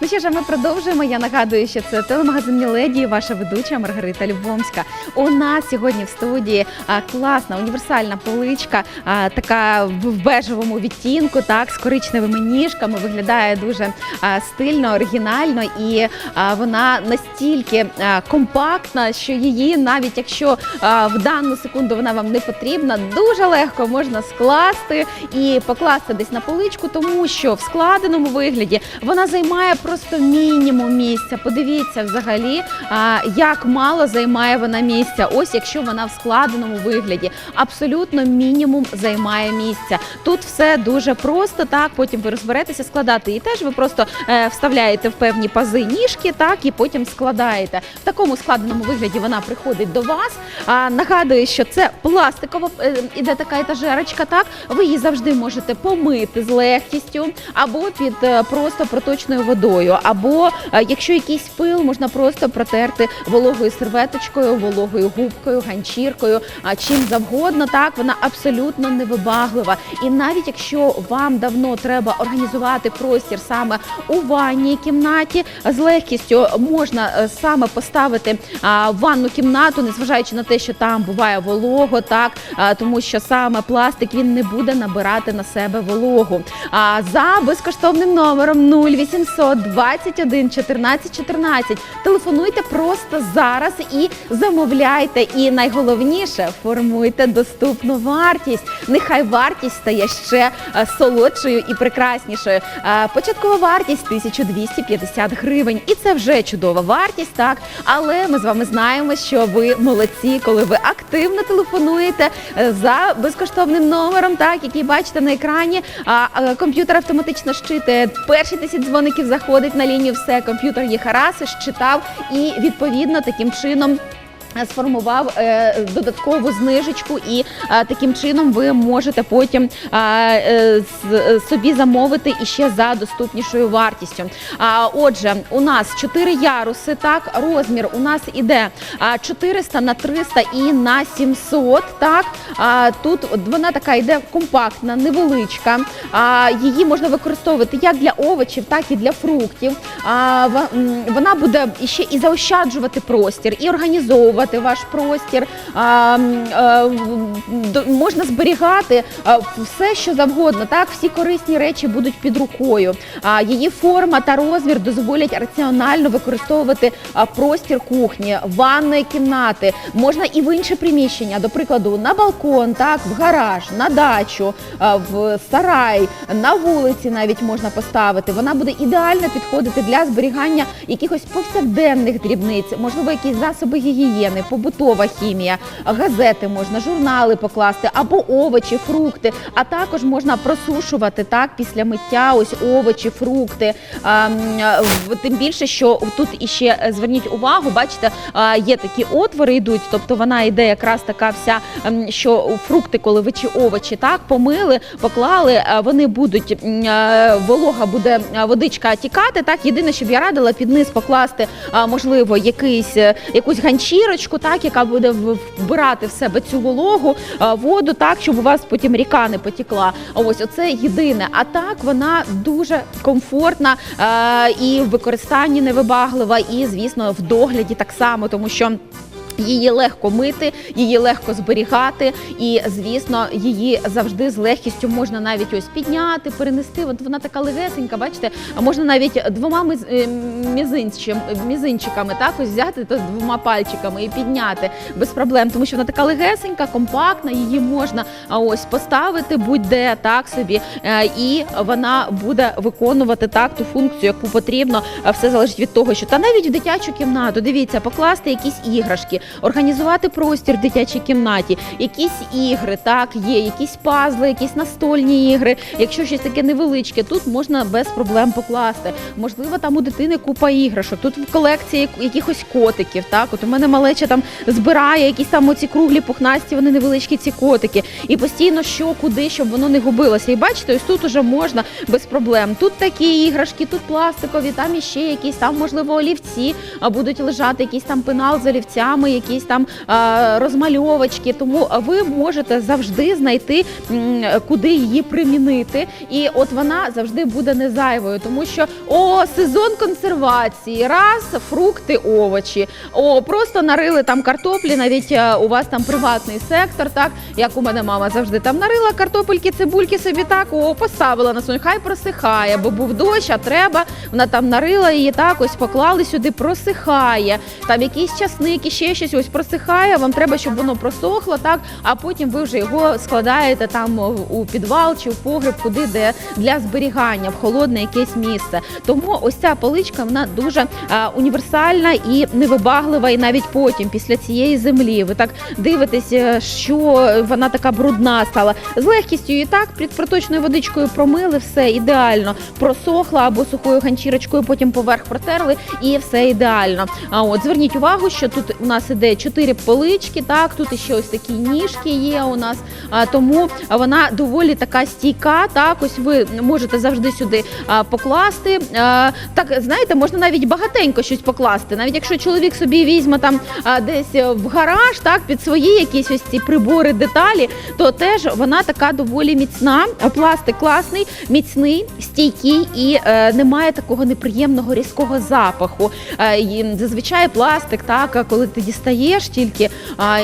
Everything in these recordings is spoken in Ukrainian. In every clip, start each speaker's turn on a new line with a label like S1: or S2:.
S1: Ну що ж, ми продовжуємо. Я нагадую, що це телемагазин леді, ваша ведуча Маргарита Любомська. У нас сьогодні в студії класна універсальна поличка, така в бежевому відтінку, так з коричневими ніжками. Виглядає дуже стильно, оригінально, і вона настільки компактна, що її, навіть якщо в дану секунду вона вам не потрібна, дуже легко можна скласти і покласти десь на поличку, тому що в складеному вигляді вона займає просто мінімум місця. Подивіться взагалі, як мало займає вона місця. Ось якщо вона в складеному вигляді, абсолютно мінімум займає місця. Тут все дуже просто. Так, потім ви розберетеся складати і теж ви просто е, вставляєте в певні пази ніжки, так і потім складаєте. В такому складеному вигляді вона приходить до вас. Нагадую, що це пластикова е, іде така етажерочка. Так, ви її завжди можете помити з легкістю, або під е, просто проточною водою, або е, якщо якийсь пил, можна просто протерти вологою серветочкою, вологою губкою, ганчіркою, чим завгодно. Так вона абсолютно невибаглива. І навіть якщо вам давно треба організувати простір саме у ванній кімнаті, з легкістю можна е, саме поставити ванну кімнату, незважаючи на те, що там буває волого, так тому що саме пластик він не буде набирати на себе вологу. А за безкоштовним номером 0800 21 14 14 телефонуйте просто зараз і замовляйте. І найголовніше формуйте доступну вартість. Нехай вартість стає ще е, солодшою і прекраснішою. Е, Початкова вартість 1250 гривень, і це вже чудова вартість, так. Але ми з вами знаємо, що ви молодці, коли ви активно телефонуєте е, за безкоштовним номером, так який бачите на екрані. А комп'ютер автоматично щитує. Перші 10 дзвоників заходить на лінію. Все, комп'ютер їх раз, щитав і відповідно таким чином. Сформував е, додаткову знижечку, і е, таким чином ви можете потім е, собі замовити іще за доступнішою вартістю. Отже, у нас 4 яруси. Так, розмір у нас іде 400 на 300 і на 700. Так, тут вона така йде компактна, невеличка. Її можна використовувати як для овочів, так і для фруктів. Вона буде ще і заощаджувати простір, і організовувати ваш простір. Е, можна зберігати все, що завгодно. Так, всі корисні речі будуть під рукою. Її форма та розмір дозволять раціонально використовувати простір кухні, ванної кімнати. Можна і в інше приміщення, до прикладу, на балкон, так, в гараж, на дачу, в сарай, на вулиці навіть можна поставити. Вона буде ідеально підходити для зберігання якихось повсякденних дрібниць, можливо, якісь засоби гігієни, побутова хімія, газети можна, журнали покласти або овочі, фрукти. А також можна просушувати так після миття ось овочі, фрукти. Тим більше, що тут іще е, зверніть увагу, бачите, є такі отвори йдуть, тобто вона йде якраз така вся, що фрукти, коли ви чи овочі так помили, поклали, вони будуть е, волога буде е, водичка тікати. Так, єдине, щоб я радила під низ покласти, можливо, якийсь е, якусь ганчірочку, так, яка буде вбирати в себе цю вологу, воду, так, щоб у вас потім ріка не потікла. Ось оце єдине. А так вона дуже комфортна е, і в використанні невибаглива, і звісно в догляді так само, тому що. Її легко мити, її легко зберігати, і звісно, її завжди з легкістю можна навіть ось підняти, перенести. От вона така легесенька, бачите, а можна навіть двома е, мізинчим- мізинчиками так ось взяти то двома пальчиками і підняти. Без проблем, тому що вона така легесенька, компактна, її можна ось поставити будь-де так собі, е, і вона буде виконувати так ту функцію, яку потрібно. Все залежить від того, що та навіть в дитячу кімнату, дивіться, покласти якісь іграшки, організувати простір в дитячій кімнаті, якісь ігри, так є, якісь пазли, якісь настольні ігри. Якщо щось таке невеличке, тут можна без проблем покласти. Можливо, там у дитини купа іграшок. Тут в колекції якихось котиків. Так, от у мене малеча там збирає якісь там оці круглі пухнасті, вони невеличкі ці котики. І постійно що, куди, щоб воно не губилося. І бачите, ось тут уже можна без проблем. Тут такі іграшки, тут пластикові, там іще якісь, там можливо олівці, а будуть лежати якийсь там пенал з олівцями, якісь там розмальовочки. Тому ви можете завжди знайти куди її примінити. І от вона завжди буде не зайвою, тому що о, сезон консервації, раз фрукти, овочі. О, просто нарили там картоплі, навіть е, у вас там приватний сектор, так як у мене мама завжди там нарила картопельки, цибульки собі так, о, поставила на сонь, хай просихає, бо був дощ, а треба. Вона там нарила її так, ось поклали сюди, просихає. Там якийсь часник і ще щось ось просихає. Вам треба, щоб воно просохло, так, а потім ви вже його складаєте там у підвал чи в погреб, куди де для зберігання в холодне якесь місце. Тому ось ця поличка вона дуже е, універсальна і невибаглива, і навіть потім, після цієї землі, ви так дивитесь, е, що вона така брудна стала. З легкістю її так під проточною водичкою промили, все ідеально просохла або сухою ганчірочкою, потім поверх протерли, і все ідеально. А от зверніть увагу, що тут у нас чотири полички. Так, тут ще ось такі ніжки є у нас. Тому вона доволі така стійка. Так, ось ви можете завжди сюди покласти. Так, знаєте, можна навіть багатенько щось покласти. Навіть якщо чоловік собі візьме там десь в гараж, так під свої якісь ось ці прибори, деталі, то теж вона така доволі міцна. Пластик класний, міцний, стійкий і е, немає такого неприємного різкого запаху. Зазвичай пластик, так коли ти дістаєш тільки е,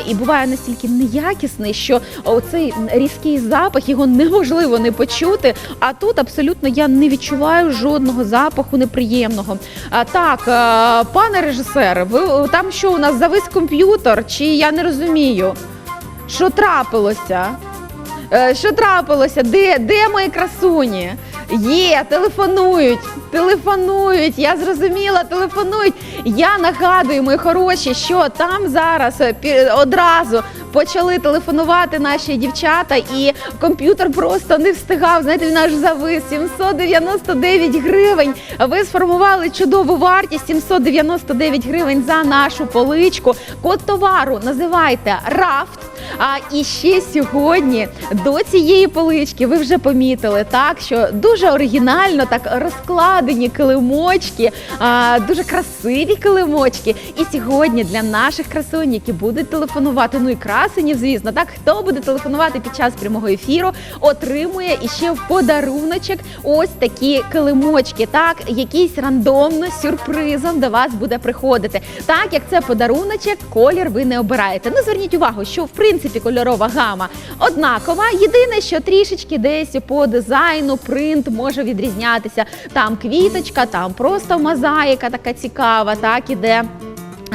S1: і буває настільки неякісний, що оцей різкий запах його неможливо не почути. А тут абсолютно я не відчуваю жодного запаху неприємного. А так, е, пане режисер, ви там що у нас завис комп'ютер? Чи я не розумію? Що трапилося? Е, Що трапилося? Де, де мої красуні? Є, телефонують, телефонують. Я зрозуміла, телефонують. Я нагадую, мої хороші, що там зараз е, одразу почали телефонувати наші дівчата, і комп'ютер просто не встигав. Знаєте, він аж завис 799 гривень. Ви сформували чудову вартість 799 гривень за нашу поличку. Код товару називайте рафт. А і ще сьогодні до цієї полички ви вже помітили так, що дуже оригінально так розкладені килимочки, а, дуже красиві килимочки. І сьогодні для наших красунь, які будуть телефонувати, ну і красенів, звісно, так хто буде телефонувати під час прямого ефіру, отримує іще в подаруночок ось такі килимочки. Так, якийсь рандомно сюрпризом до вас буде приходити. Так як це подаруночок, колір ви не обираєте. Ну зверніть увагу, що в принципі кольорова гама однакова. Єдине, що трішечки десь по дизайну принт може відрізнятися. Там квіточка, там просто мозаїка така цікава, так іде.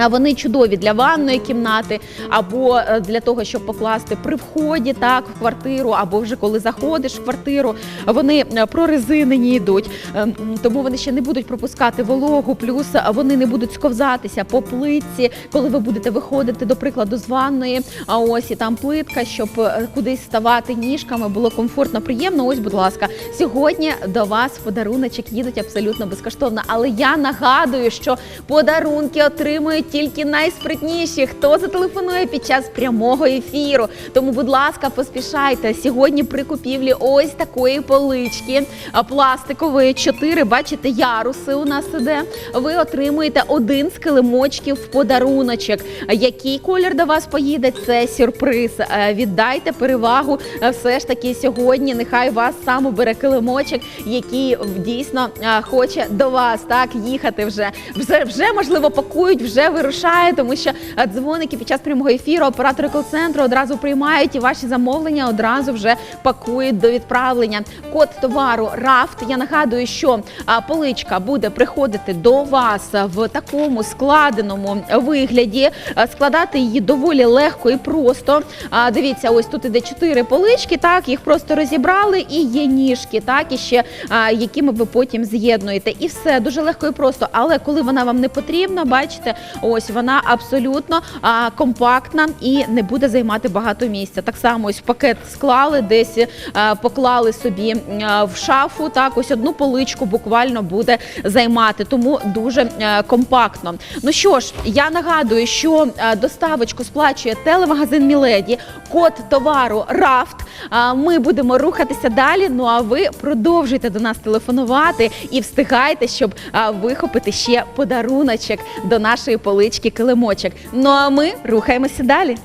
S1: Вони чудові для ванної кімнати, або е, для того, щоб покласти при вході так в квартиру, або вже коли заходиш в квартиру. Вони е, прорезинені йдуть, Е, тому вони ще не будуть пропускати вологу, плюс вони не будуть сковзатися по плитці, коли ви будете виходити, до прикладу, з ванної. А ось і там плитка, щоб кудись ставати ніжками, було комфортно, приємно. Ось, будь ласка, сьогодні до вас подаруночок їдуть абсолютно безкоштовно. Але я нагадую, що подарунки отримують тільки найспритніші, хто зателефонує під час прямого ефіру. Тому, будь ласка, поспішайте сьогодні при купівлі ось такої полички пластикової, чотири, бачите, яруси у нас іде. Ви отримуєте один з килимочків в подаруночок. Який колір до вас поїде? Це сюрприз. Віддайте перевагу все ж таки сьогодні. Нехай вас сам обере килимочок, який дійсно хоче до вас так їхати вже. Вже вже можливо пакують, вже вирушає, тому що е, дзвоники під час прямого ефіру оператори кол-центру одразу приймають і ваші замовлення одразу вже пакують до відправлення. Код товару рафт. Я нагадую, що поличка буде приходити до вас в такому складеному вигляді. Складати її доволі легко і просто. Дивіться, ось тут іде чотири полички. Так їх просто розібрали, і є ніжки, так і ще якими ви потім з'єднуєте. І все дуже легко і просто. Але коли вона вам не потрібна, бачите, ось вона абсолютно а, компактна і не буде займати багато місця. Так само ось пакет склали, десь а, поклали собі а, в шафу. Так, ось одну поличку буквально буде займати, тому дуже е, компактно. Ну що ж, я нагадую, що е, доставочку сплачує телемагазин Міледі, код товару Рафт. Ми будемо рухатися далі. Ну а ви продовжуйте до нас телефонувати і встигайте, щоб вихопити ще подаруночок до нашої полички килимочок. Ну а ми рухаємося далі.